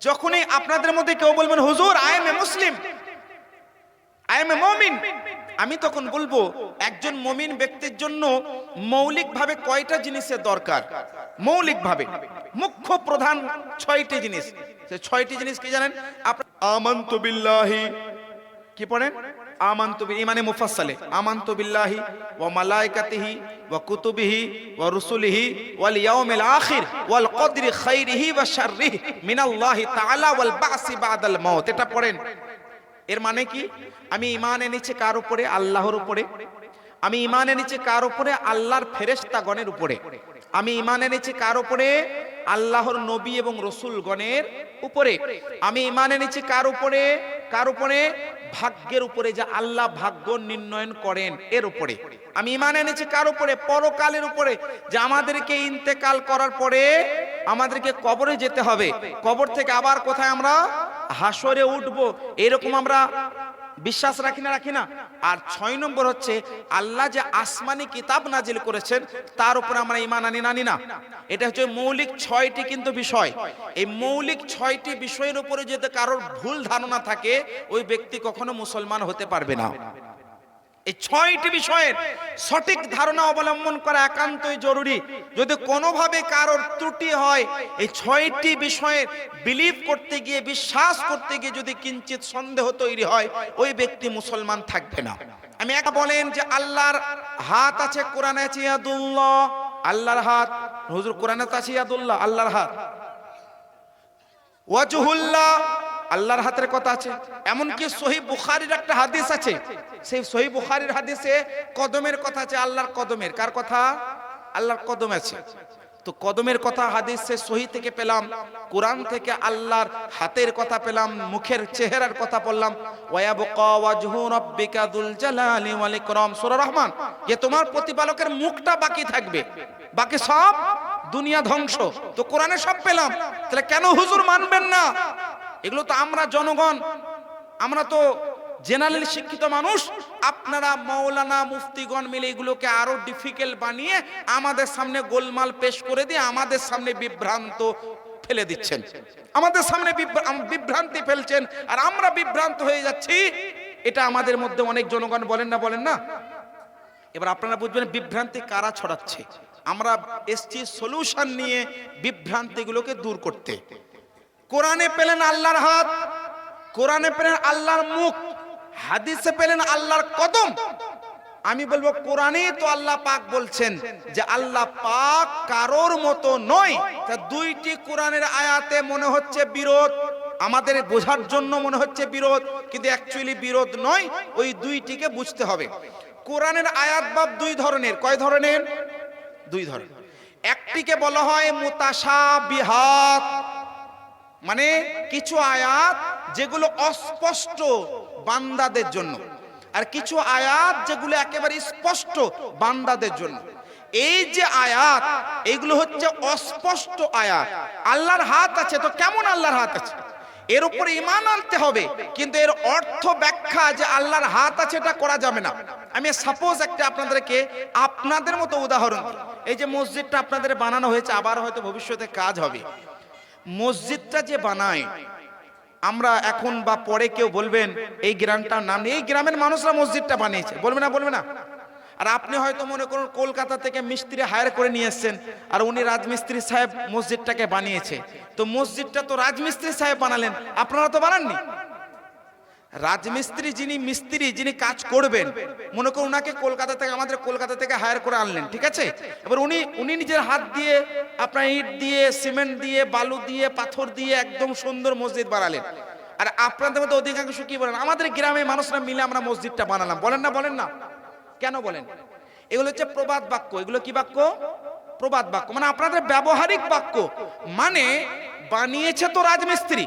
যখনই আপনাদের মধ্যে কেউ বলবেন হুজুর I am a Muslim I am a momin আমি তখন বলব একজন মমিন ব্যক্তির জন্য মৌলিকভাবে কয়টা জিনিসের দরকার? মৌলিকভাবে। মুখ্য প্রধান ছয়টি জিনিস। সে ছয়টি জিনিস কি জানেন? আপনার আমন্ত বিল্লাহি। কি পড়েন? আমান্তু ইমানে মুফাসসালে। আমান্তু বিল্লাহি ওয়া মালাইকাতিহি ওয়া কুতুবিহি ওয়া রুসুলিহি ওয়াল ইয়াউমিল আখির ওয়াল কদরি খাইরিহি ওয়া শাররিহি মিনাল্লাহি তাআলা ওয়াল বাসি বাদাল মাউত। এটা পড়েন। এর মানে কি? আমি ইমান এনেছি কার উপরে? আল্লাহর উপরে। আমি ইমান এনেছি কার উপরে? আল্লাহর ফেরেশতাগণের উপরে। আমি ইমান এনেছি কার উপরে? আল্লাহর নবী এবং রসুলগণের উপরে। আমি ইমান এনেছি কার উপরে? কার উপরে? ভাগ্যের উপরে যে আল্লাহ ভাগ্য নির্ণয়ন করেন, এর উপরে। আমি ইমান এনেছি কার উপরে? পরকালের উপরে, যে আমাদেরকে ইন্তেকাল করার পরে আমাদেরকে কবরে যেতে হবে। কবর থেকে আবার কোথায় আমরা? হাসরে উঠবো। এরকম আমরা বিশ্বাস রাখি না রাখি না। আর ছয় নম্বর হচ্ছে, আল্লাহ যে আসমানি কিতাব নাজিল করেছেন, তার উপর আমরা ইমান আনি না না। এটা হচ্ছে মৌলিক ছয়টি কিন্তু বিষয়। এই মৌলিক ছয়টি বিষয়ের উপরে যদি কারোর ভুল ধারণা থাকে, ওই ব্যক্তি কখনো মুসলমান হতে পারবে না। এই ছয়টি বিষয়ের সঠিক ধারণা অবলম্বন করা একান্তই জরুরি। যদি কোনোভাবে কারোর ত্রুটি হয়, এই ছয়টি বিষয়ের বিলিভ করতে গিয়ে, বিশ্বাস করতে গিয়ে যদি কিঞ্চিত সন্দেহ তৈরি হয়, ওই ব্যক্তি মুসলমান থাকবে না। আমি একা বলেন যে আল্লাহর হাত আছে কোরআনে আছে ইয়াদুল্লাহ। আল্লাহর হাত, হুজুর কোরআনে আছে ইয়াদুল্লাহ, আল্লাহর হাত। ওয়াজহুল্লাহ আল্লাহর হাতের কথা আছে। এমনকি সহি বুখারির একটা হাদিস আছে। সেই সহি বুখারির হাদিসে কদমের কথা আছে, আল্লাহর কদমের। কার কথা? আল্লাহর কদম আছে। তো কদমের কথা হাদিসে সহি থেকে পেলাম, কোরআন থেকে আল্লাহর হাতের কথা পেলাম, মুখের চেহারার কথা বললাম। রহমান। যে তোমার প্রতিপালকের মুখটা বাকি থাকবে। বাকি সব দুনিয়া ধ্বংস। তো কোরআনে সব পেলাম। তাহলে কেন হুজুর মানবেন না? এগুলো তো আমরা জনগণ, আমরা তো জেনারেল শিক্ষিত মানুষ। আপনারা মৌলানা মুফতিগণ মিলে এগুলোকে আরও ডিফিকাল্ট বানিয়ে আমাদের সামনে গোলমাল পেশ করে দিয়ে আমাদের সামনে বিভ্রান্ত ফেলে দিচ্ছেন। আমাদের সামনে বিভ্রা- বিভ্রান্তি ফেলছেন। আর আমরা বিভ্রান্ত হয়ে যাচ্ছি। এটা আমাদের মধ্যে অনেক জনগণ বলেন না বলেন না। এবার আপনারা বুঝবেন বিভ্রান্তি কারা ছড়াচ্ছে। আমরা এসছি সলিউশন নিয়ে বিভ্রান্তিগুলোকে দূর করতে। কোরআনে পেলেন আল্লাহর হাত, কোরআনে পেলেন আল্লাহর মুখ, হাদিসে পেলেন আল্লাহর কদম। আমি বলব, কোরআনে তো আল্লাহ পাক বলছেন যে আল্লাহ পাক কারোর মতো নয়। তা দুইটি কোরআনের আয়াতে মনে হচ্ছে বিরোধ, আমাদের বোঝার জন্য মনে হচ্ছে বিরোধ, কিন্তু অ্যাকচুয়ালি বিরোধ নয়, ওই দুইটিকে বুঝতে হবে। কোরআনের আয়াত বাব দুই ধরনের, কয় ধরনের? দুই ধরনের। একটিকে বলা হয় মুতাশা বিহাত মানে কিছু আয়াত যেগুলো অস্পষ্ট বান্দাদের জন্য। আর কিছু আয়াত যেগুলো একেবারে স্পষ্ট বান্দাদের জন্য। এই যে আয়াত, এগুলো হচ্ছে অস্পষ্ট আয়াত। আল্লাহর হাত আছে তো কেমন আল্লাহর হাত আছে? এর উপরে ইমান আনতে হবে, কিন্তু এর অর্থ ব্যাখ্যা যে আল্লাহর হাত আছে এটা করা যাবে না। আমি সাপোজ একটা আপনাদেরকে আপনাদের মতো উদাহরণ এই যে মসজিদটা আপনাদের বানানো হয়েছে, আবার হয়তো ভবিষ্যতে কাজ হবে। মসজিদটা যে বানায়, আমরা এখন বা পরে কেউ বলবেন, এই গ্রামটার নাম এই গ্রামের মানুষরা মসজিদটা বানিয়েছে। বলবে না বলবে না। আর আপনি হয়তো মনে করুন, কলকাতা থেকে মিস্ত্রি হায়ার করে নিয়ে এসছেন, আর উনি রাজমিস্ত্রি সাহেব মসজিদটাকে বানিয়েছে। তো মসজিদটা তো রাজমিস্ত্রি সাহেব বানালেন, আপনারা তো বানাননি। রাজমিস্ত্রি যিনি মিস্ত্রি, যিনি কাজ করবেন, মনে করুন ওনাকে কলকাতা থেকে, আমাদের কলকাতা থেকে হায়ার করে আনলেন, ঠিক আছে? এবার উনি উনি নিজের হাত দিয়ে আপনার ইট দিয়ে সিমেন্ট দিয়ে, বালু দিয়ে, পাথর দিয়ে একদম সুন্দর মসজিদ বানালেন। আর আপনাদের মধ্যে অধিকাংশ কি বলেন? আমাদের গ্রামে মানুষরা মিলে আমরা মসজিদটা বানালাম। বলেন না বলেন না। কেন বলেন? এগুলো হচ্ছে প্রবাদ বাক্য। এগুলো কি বাক্য? প্রবাদ বাক্য। মানে আপনাদের ব্যবহারিক বাক্য। মানে বানিয়েছে তো রাজমিস্ত্রি।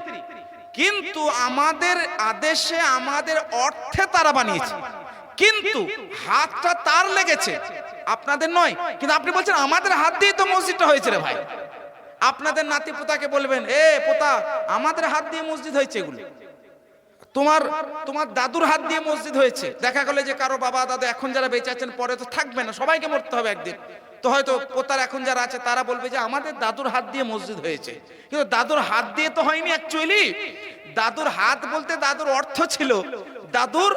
কিন্তু আমাদের আদেশে আমাদের অর্থে তারা বানিয়েছে। কিন্তু হাতটা তার লেগেছে। আপনাদের নয়, কিন্তু আপনি বলছেন আমাদের হাত দিয়ে তো মসজিদটা হয়েছে রে ভাই। আপনাদের নাতি পোতাকে বলবেন, এ পোতা, আমাদের হাত দিয়ে মসজিদ হয়েছে এগুলো। তোমার তোমার দাদুর হাত দিয়ে মসজিদ হয়েছে। দেখা গেলে যে কারও বাবা, দাদু এখন যারা বেঁচে আছেন, পরে তো থাকবে না, সবাইকে মরতে হবে একদিন। তো হয়তো পোতার এখন যারা আছে, তারা বলবে যে আমাদের দাদুর হাত দিয়ে মসজিদ হয়েছে। কিন্তু দাদুর হাত দিয়ে তো হয়নি অ্যাকচুয়ালি দাদুর হাত বলতে দাদুর অর্থ ছিল। দাদুর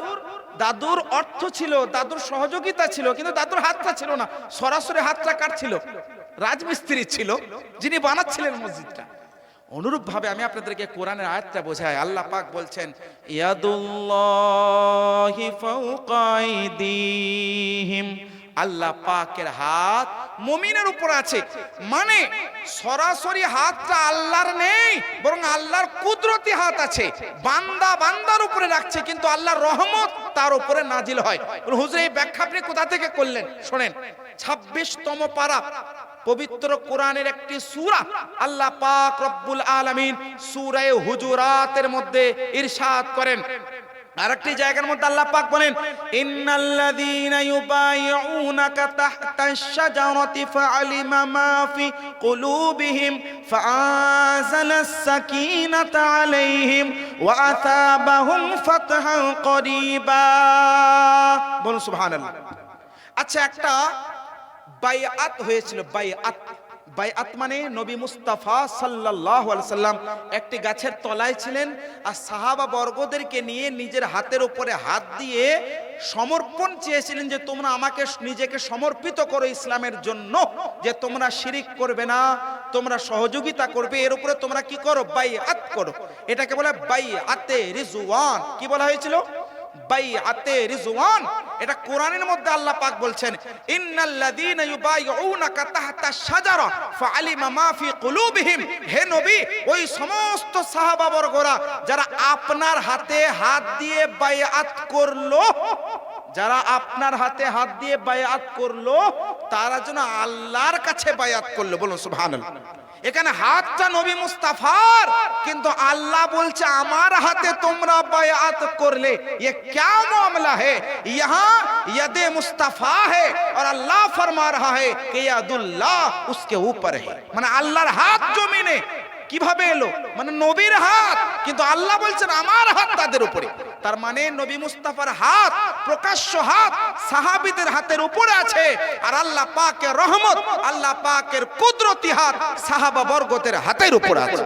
দাদুর অর্থ ছিল, দাদুর সহযোগিতা ছিল, কিন্তু দাদুর হাতটা ছিল না। সরাসরি হাতটা কার ছিল? রাজমিস্ত্রি ছিল, যিনি বানাচ্ছিলেন মসজিদটা। অনুরূপ ভাবে আমি আপনাদেরকে কোরআনের আয়াতটা বোঝাই। আল্লাহ পাক বলছেন, ইয়াদুল্লাহি ফাওকা আল্লাহ পাকের হাত মুমিনের উপর আছে। মানে সরাসরি হাতটা আল্লাহর নেই, বরং আল্লাহর কুদরতি হাত আছে। বান্দা বান্দার উপরে রাখছে, কিন্তু আল্লাহর রহমত তার উপরে নাজিল হয়। হুজুর, এই ব্যাখ্যা আপনি কোথা থেকে করলেন? শোনেন, ছাব্বিশতম পারা পবিত্র কোরআনের একটি সূরা আল্লাহ পাক রব্বুল আলামিন সূরা হুজুরাতের মধ্যে ইরশাদ করেন। আরেকটি জায়গার মধ্যে আল্লাহ পাক বলেন, ইন্নাল্লাযীনা ইউবাইউনাকা তাহতাশ শাজারাতি ফাআলিমা মা ফি কুলুবিহিম ফাআযালাস সাকিনাতা আলাইহিম ওয়া আসাবাহুম ফাতহান করিবা। বলুন সুবহানাল্লাহ। আচ্ছা একটা বাইআত হয়েছিল, বাইআত। বাইআত মানে নবী মুস্তাফা সাল্লাল্লাহু আলাইহি সাল্লাম একটি গাছের তলায় ছিলেন আর সাহাবা বর্গদেরকে নিয়ে নিজের হাতের উপরে হাত দিয়ে সমর্পণ চেয়েছিলেন যে তোমরা আমাকে নিজেকে সমর্পিত করো ইসলামের জন্য, যে তোমরা শিরিক করবে না, তোমরা সহযোগিতা করবে, এর উপরে তোমরা কি করো? বাইআত করো। এটাকে বলে বাইআতে রিজওয়ান। কি বলা হয়েছিল? বাইআতে রিজওয়ান। এটা কোরআনের মধ্যে আল্লাহ পাক বলছেন, ইন্নাল্লাযীনা ইউবাইউনাকা তাহতা শাজারা, ফাআলিমা মা ফি কুলুবিহিম। হে নবী, ওই সমস্ত সাহাবা বর্গরা যারা আপনার হাতে হাত দিয়ে বাইআত করল যারা আপনার হাতে হাত দিয়ে বায়াত করলো তারা যেন আল্লাহর কাছে বায়াত করলো বলুন সুবহানাল্লাহ এখানে হাতটা নবী মুস্তাফার কিন্তু আল্লাহ বলছে আমার হাতে তোমরা বায়াত করলে ये क्या मामला है यहाँ यद मुस्तफा है और अल्लाह फरमा रहा है कि यदुल्लाह उसके ऊपर है মানে আল্লাহর হাত জমিনে কীভাবে এলো? মানে নবীর হাত। কিন্তু আল্লাহ বলছেন, আমার হাত তাদের উপরে। তার মানে নবী মুস্তাফার হাত, প্রকাশ্য হাত সাহাবিদের হাতের উপরে আছে। আর আল্লাহ পাকের রহমত, আল্লাহ পাকের কুদরতি হাত সাহাবা বর্গতের হাতের উপর আছে।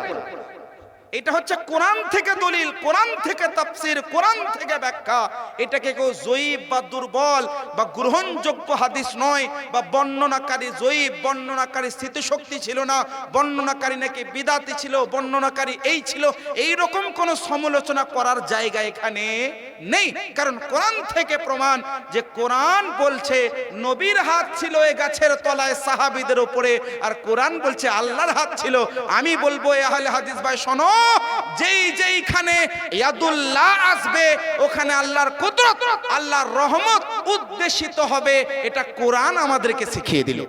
এটা হচ্ছে কোরআন থেকে দলিল, কোরআন থেকে তাফসির, কোরআন থেকে ব্যাখ্যা। এটাকে কেউ জয়ীব বা দুর্বল বা গ্রহণযোগ্য হাদিস নয় বা বর্ণনাকারী জয়ীব, বর্ণনাকারী স্মৃতিশক্তি ছিল না, বর্ণনাকারী নাকি বিদাতি ছিল, বর্ণনাকারী এই ছিল। এই রকম কোন সমালোচনা করার জায়গা এখানে নেই। কারণ কোরআন থেকে প্রমাণ যে কোরআন বলছে, নবীর হাত ছিল এ গাছের তলায় সাহাবিদের উপরে, আর কোরআন বলছে আল্লাহর হাত ছিল। আমি বলব, এ আহলে হাদিস ভাই, শোনো। যেই যেইখানে ইয়াদুল্লাহ আসবে, ওখানে আল্লাহর কুদরত, আল্লাহর রহমত উদ্দেশিত হবে, এটা কোরআন আমাদেরকে শিখিয়ে দিল।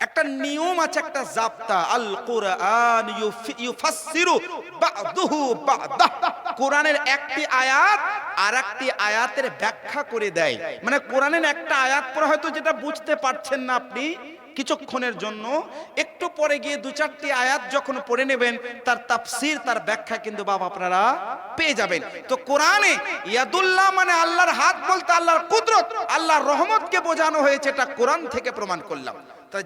একটা নিয়ম আছে, একটা জাপ্তা আল কোরআন ইউফি- ইউফাসসিরু বা'দুহু বা'দাহ। কোরআনের একটি আয়াত আর একটি আয়াতের ব্যাখ্যা করে দেয়। মানে কোরআনের একটা আয়াত পড়া হয়তো যেটা বুঝতে পারছেন না আপনি কিছুক্ষণের জন্য একটু পরে গিয়ে দু চারটি আয়াত যখন পড়ে নেবেন, তার তাফসির, তার ব্যাখ্যা কিন্তু বাবা আপনারা পেয়ে যাবেন। তো কোরআনে ইয়াদুল্লাহ মানে আল্লাহর হাত বলতে আল্লাহর কুদরত, আল্লাহর রহমতকে বোঝানো হয়েছে, এটা কোরআন থেকে প্রমাণ করলাম। তা